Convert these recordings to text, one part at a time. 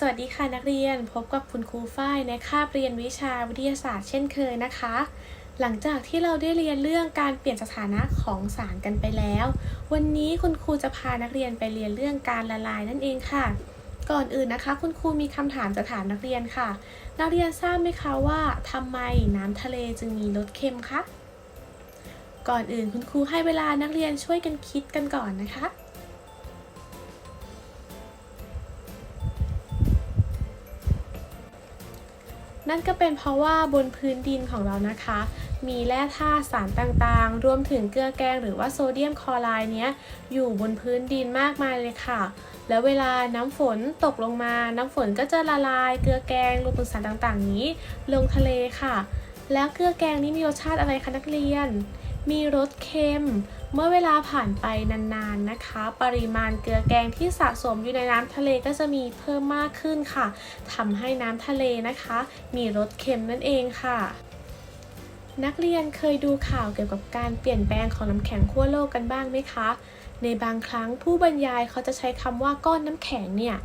สวัสดีค่ะนักเรียนพบกับคุณครูฝ้ายในคาบเรียนวิชาวิทยาศาสตร์เช่นเคยนะคะ หลังจากที่เราได้เรียนเรื่องการเปลี่ยนสถานะของสารกันไปแล้ว วันนี้คุณครูจะพานักเรียนไปเรียนเรื่องการละลายนั่นเองค่ะ ก่อนอื่นนะคะ คุณครูมีคำถามจะถามนักเรียนค่ะ นักเรียนทราบไหมคะว่าทำไมน้ำทะเลจึงมีรสเค็มคะก่อนอื่นคุณครูให้เวลานักเรียนช่วยกันคิดกันก่อนนะคะ นั่นก็เป็นเพราะว่าบนพื้นดินของเรานะคะ มีแร่ธาตุสารต่างๆ รวมถึงเกลือแกงหรือว่าโซเดียมคลอไรด์เนี้ยอยู่บนพื้นดินมากมายเลยค่ะ แล้วเวลาน้ำฝนตกลงมา น้ำฝนก็จะละลายเกลือแกงรวมถึงสารต่างๆ นี้ ลงทะเลค่ะ แล้วเกลือแกงนี้มีรสชาติอะไรคะนักเรียน มีรสเค็ม เมื่อเวลาผ่านไปนานๆนะคะ ปริมาณเกลือแกงที่สะสมอยู่ในน้ำทะเลก็จะมีเพิ่มมากขึ้นค่ะทำให้น้ำทะเลนะคะ มีรสเค็มนั่นเองค่ะนักเรียนเคยดูข่าวเกี่ยวกับการเปลี่ยนแปลงของน้ำแข็งขั้วโลกกันบ้างไหมคะ ในบางครั้งผู้บรรยายเขาจะใช้คำว่าก้อนน้ำแข็งเนี่ย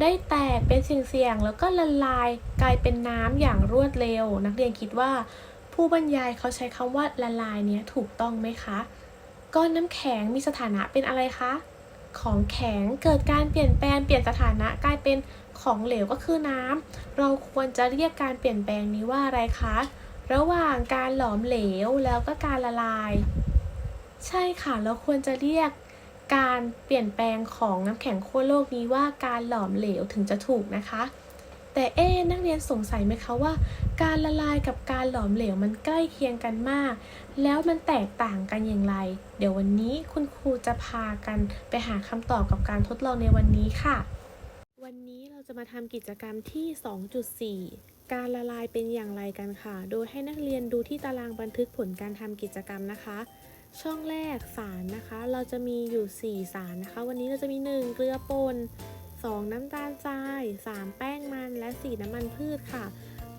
ได้แตกเป็นสิ่งเสี่ยงแล้วก็ละลายกลายเป็นน้ำอย่างรวดเร็ว นักเรียนคิดว่า ผู้บรรยายเขาใช้คำว่าละลายเนี้ยถูกต้องไหมคะ ก้อนน้ำแข็งมีสถานะเป็นอะไรคะ ของแข็งเกิดการเปลี่ยนแปลงเปลี่ยนสถานะกลายเป็นของเหลวก็คือน้ำ เราควรจะเรียกการเปลี่ยนแปลงนี้ว่าอะไรคะ ระหว่างการหลอมเหลวแล้วก็การละลาย ใช่ค่ะ เราควรจะเรียกการเปลี่ยนแปลงของน้ำแข็งขั้วโลกนี้ว่าการหลอมเหลวถึงจะถูกนะคะ แต่เอ๊นักเรียนสงสัยไหมคะว่า การละลายกับการหลอมเหลวมันใกล้เคียงกันมาก แล้วมันแตกต่างกันอย่างไร เดี๋ยววันนี้คุณครูจะพากันไปหาคำตอบกับการทดลองในวันนี้ค่ะ วันนี้เราจะมาทำกิจกรรมที่ 2.4การละลายเป็นอย่างไรกันค่ะ โดยให้นักเรียนดูที่ตารางบันทึกผลการทำกิจกรรมนะคะ ช่องแรกสารนะคะ เราจะมีอยู่ 4 สารนะคะ วันนี้เราจะมี 1 เกลือป่น 2 น้ำตาลทราย 3 แป้งมันและ 4 น้ำมันพืชค่ะ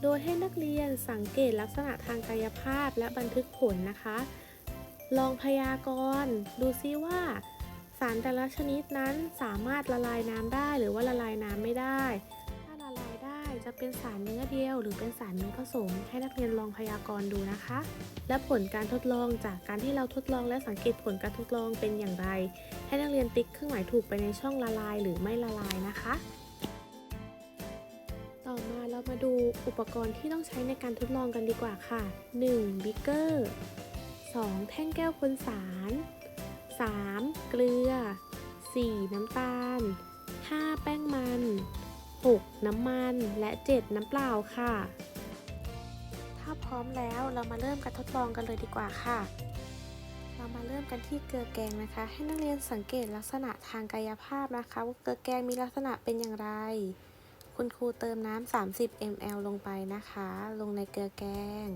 โดยให้นักเรียนสังเกตลักษณะทางกายภาพและบันทึกผลนะคะ ลองพยากรณ์ดูซิว่า สารแต่ละชนิดนั้นสามารถละลายน้ำได้หรือว่าละ เป็นสารเนื้อเดียว หรือเป็นสารเนื้อผสม ให้นักเรียนลองพยากรณ์ดูนะคะ และผลการทดลองจากการที่เราทดลองและสังเกตผลการทดลองเป็นอย่างไร ให้นักเรียนติ๊กเครื่องหมายถูกไปในช่องละลายหรือไม่ละลายนะคะ ต่อมาเรามาดูอุปกรณ์ที่ต้องใช้ในการทดลองกันดีกว่าค่ะ 1. บิกเกอร์ 2. แท่งแก้วคนสาร 3. เกลือ 4. น้ำตาล 5. แป้งมัน 6. น้ำมันและ 7. น้ำเปล่าค่ะ ถ้าพร้อมแล้วเรามาเริ่มการทดลองกันเลยดีกว่าค่ะ เรามาเริ่มกันที่เกลือแกงนะคะ ให้นักเรียนสังเกตลักษณะทางกายภาพนะคะว่าเกลือแกงมีลักษณะเป็นอย่างไร คุณครูเติมน้ำ 30 ml ลงไปนะคะ ลงในเกลือแกง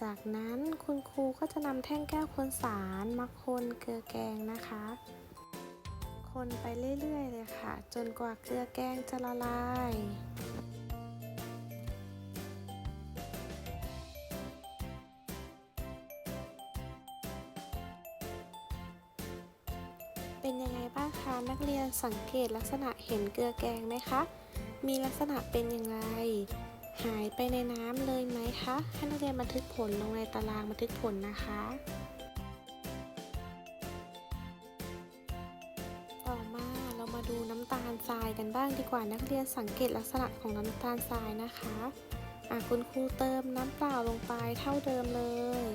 จากนั้นคุณครูก็จะนำแท่งแก้วคนสารมาคนเกลือแกงนะคะ คนไปเรื่อยๆเลยค่ะ จนกว่าเกลือแกงจะละลาย เป็นยังไงบ้างคะนักเรียนสังเกตลักษณะเห็นเกลือแกงไหมคะ มีลักษณะเป็นอยังไงหายไปในน้ำเลยไหมคะ ให้นักเรียนบันทึกผลลงในตารางบันทึกผลนะคะำตาลทรายกันบ้างดีกว่านักเรียนสังเกตลักษณะของน้ำตาลทรายนะคะอะคุณครูเติมน้ำเปล่าลงไปเท่าเดิมเลย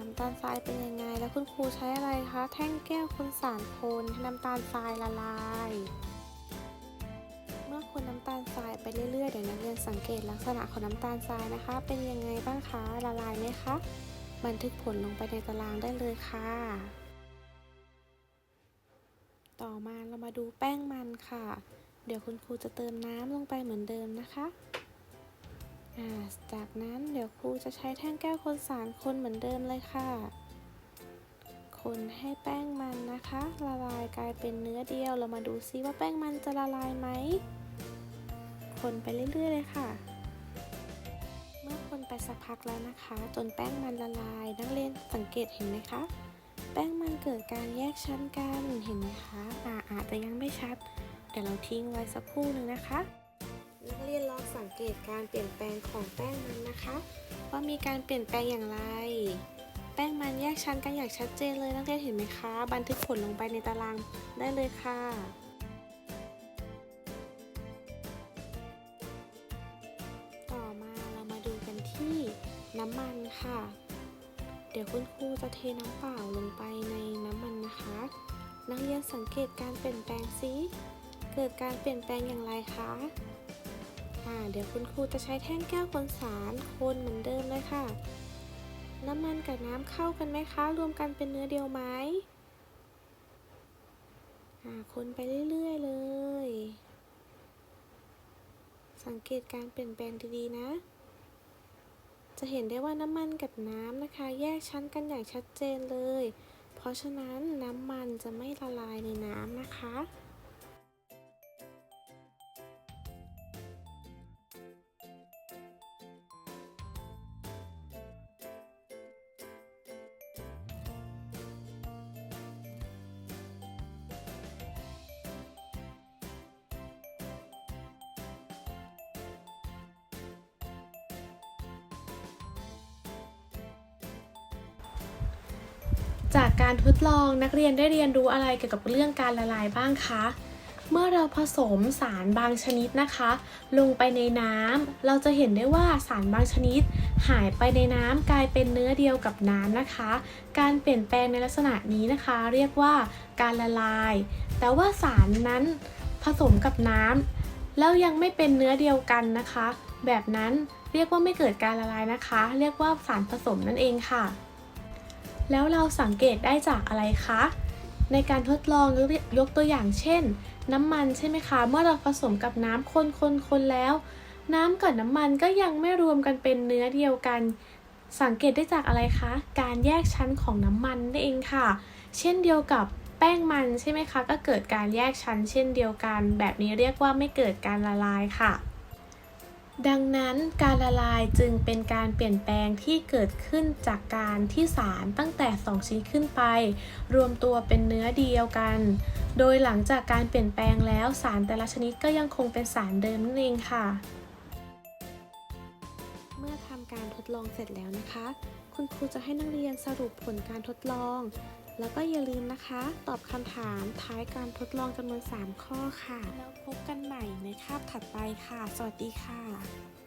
น้ำตาลทรายเป็นยังไง แล้วคุณครูใช้อะไรคะ แท่งแก้วคุณสารคนให้น้ำตาลทรายละลาย เมื่อคนน้ำตาลทรายไปเรื่อยๆเดี๋ยวนักเรียนสังเกตลักษณะของน้ำตาลทรายนะคะ เป็นยังไงบ้างคะละลายไหมคะบันทึกผลลงไปในตารางได้เลยค่ะ ต่อมา เรามาดูแป้งมันค่ะ เดี๋ยวคุณครูจะเติมน้ำลงไปเหมือนเดิมนะคะาจากนั้นเดี๋ยวครูจะใช้แท่งแก้วคนสารคนเหมือนเดิมเลยค่ะ คนให้แป้งมันนะคะ ละลายกลายเป็นเนื้อเดียว เรามาดูซิว่าแป้งมันจะละลายไหม คนไปเรื่อยๆเลยค่ะ เมื่อคนไปสักพักแล้วนะคะ จนแป้งมันละลาย นักเรียนสังเกตเห็นไหมคะ แป้งมันเกิดการแยกชั้นกันเห็นไหมคะอ่าอาจจะยังไม่ชัด เดี๋ยวเราทิ้งไว้สักครู่หนึ่งนะคะ นักเรียนลองสังเกตการเปลี่ยนแปลงของแป้งมันนะคะ ว่ามีการเปลี่ยนแปลงอย่างไร แป้งมันแยกชั้นกันอย่างชัดเจนเลยนักเรียนเห็นไหมคะ บันทึกผลลงไปในตารางได้เลยค่ะต่อมาเรามาดูกันที่น้ำมันค่ะ เดี๋ยวคุณครูจะเทน้ำเปล่าลงไปในน้ำมันนะคะ นักเรียนสังเกตการเปลี่ยนแปลงซิเกิดการเปลี่ยนแปลงอย่างไรคะอ่าเดี๋ยวคุณครูจะใช้แท่งแก้วคนสารคนเหมือนเดิมเลยค่ะ น้ำมันกับน้ำเข้ากันไหมคะ รวมกันเป็นเนื้อเดียวไหมอ่าคนไปเรื่อยๆเลย สังเกตการเปลี่ยนแปลงดีๆนะ จะเห็นได้ว่าน้ำมันกับน้ำนะคะ แยกชั้นกันอย่างชัดเจนเลย เพราะฉะนั้นน้ำมันจะไม่ละลายในน้ำ จากการทดลองนักเรียนได้เรียนรู้อะไรเกี่ยวกับเรื่องการละลายบ้างคะ เมื่อเราผสมสารบางชนิดนะคะ ลงไปในน้ำเราจะเห็นได้ว่าสารบางชนิด หายไปในน้ำกลายเป็นเนื้อเดียวกับน้ำนะคะ การเปลี่ยนแปลงในลักษณะนี้นะคะ เรียกว่าการละลาย แต่ว่าสารนั้นผสมกับน้ำแล้วยังไม่เป็นเนื้อเดียวกันนะคะ แบบนั้นเรียกว่าไม่เกิดการละลายนะคะ เรียกว่าสารผสมนั่นเองค่ะ แล้วเราสังเกตได้จากอะไรคะ ในการทดลองยกตัวอย่างเช่น น้ำมันใช่ไหมคะ เมื่อเราผสมกับน้ำคนคนคนแล้ว น้ำกับน้ำมันก็ยังไม่รวมกันเป็นเนื้อเดียวกัน สังเกตได้จากอะไรคะ การแยกชั้นของน้ำมันนั่นเองค่ะ เช่นเดียวกับแป้งมันใช่ไหมคะ ก็เกิดการแยกชั้นเช่นเดียวกัน แบบนี้เรียกว่าไม่เกิดการละลายค่ะ ดังนั้นการละลายจึงเป็นการเปลี่ยนแปลงที่เกิดขึ้นจากการที่สารตั้งแต่ 2ชนิดขึ้นไป รวมตัวเป็นเนื้อเดียวกัน โดยหลังจากการเปลี่ยนแปลงแล้วสารแต่ละชนิดก็ยังคงเป็นสารเดิมนั่นเองค่ะ เมื่อทำการทดลองเสร็จแล้วนะคะ คุณครูจะให้นักเรียนสรุปผลการทดลอง แล้วก็อย่าลืมนะคะ ตอบคำถามท้ายการทดลองจำนวน 3 ข้อค่ะ แล้วพบกันใหม่ในคาบถัดไปค่ะ สวัสดีค่ะ